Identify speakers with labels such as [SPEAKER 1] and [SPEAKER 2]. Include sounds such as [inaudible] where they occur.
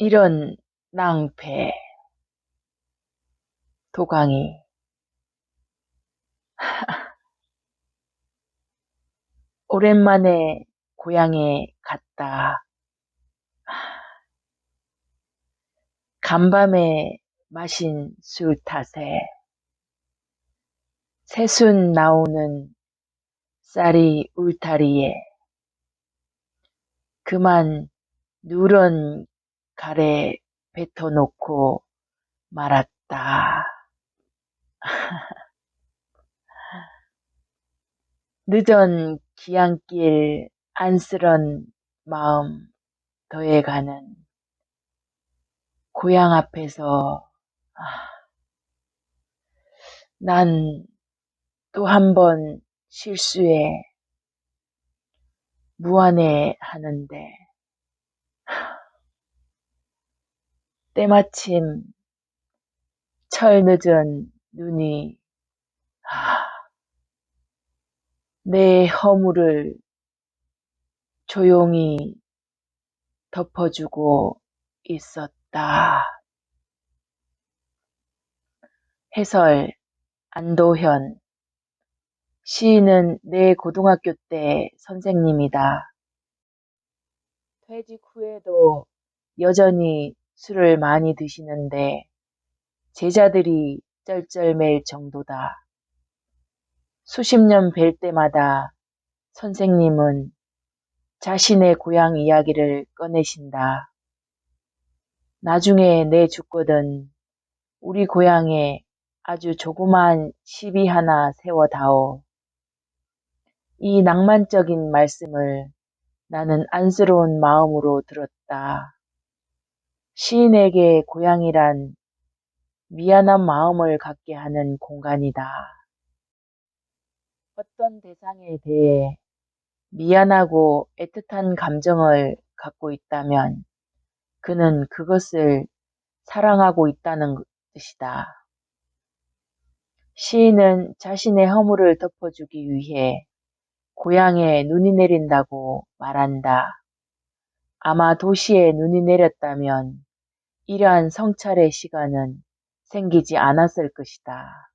[SPEAKER 1] 이런 낭패. 도강이. [laughs] 오랜만에 고향에 갔다. 간밤에 마신 술 탓에 새순 나오는 쌀이 울타리에 그만 누런 가래 뱉어놓고 말았다. [laughs] 늦은 기안길 안쓰런 마음 더해가는 고향 앞에서 아, 난또 한 번 실수해 무안해 하는데 때마침 철 늦은 눈이 아, 내 허물을 조용히 덮어주고 있었다. 해설 안도현 시인은 내 고등학교 때 선생님이다. 퇴직 후에도 여전히 술을 많이 드시는데 제자들이 쩔쩔맬 정도다. 수십 년 뵐 때마다 선생님은 자신의 고향 이야기를 꺼내신다. 나중에 내 죽거든 우리 고향에 아주 조그만 시비 하나 세워다오. 이 낭만적인 말씀을 나는 안쓰러운 마음으로 들었다. 시인에게 고향이란 미안한 마음을 갖게 하는 공간이다. 어떤 대상에 대해 미안하고 애틋한 감정을 갖고 있다면 그는 그것을 사랑하고 있다는 뜻이다. 시인은 자신의 허물을 덮어주기 위해 고향에 눈이 내린다고 말한다. 아마 도시에 눈이 내렸다면 이러한 성찰의 시간은 생기지 않았을 것이다.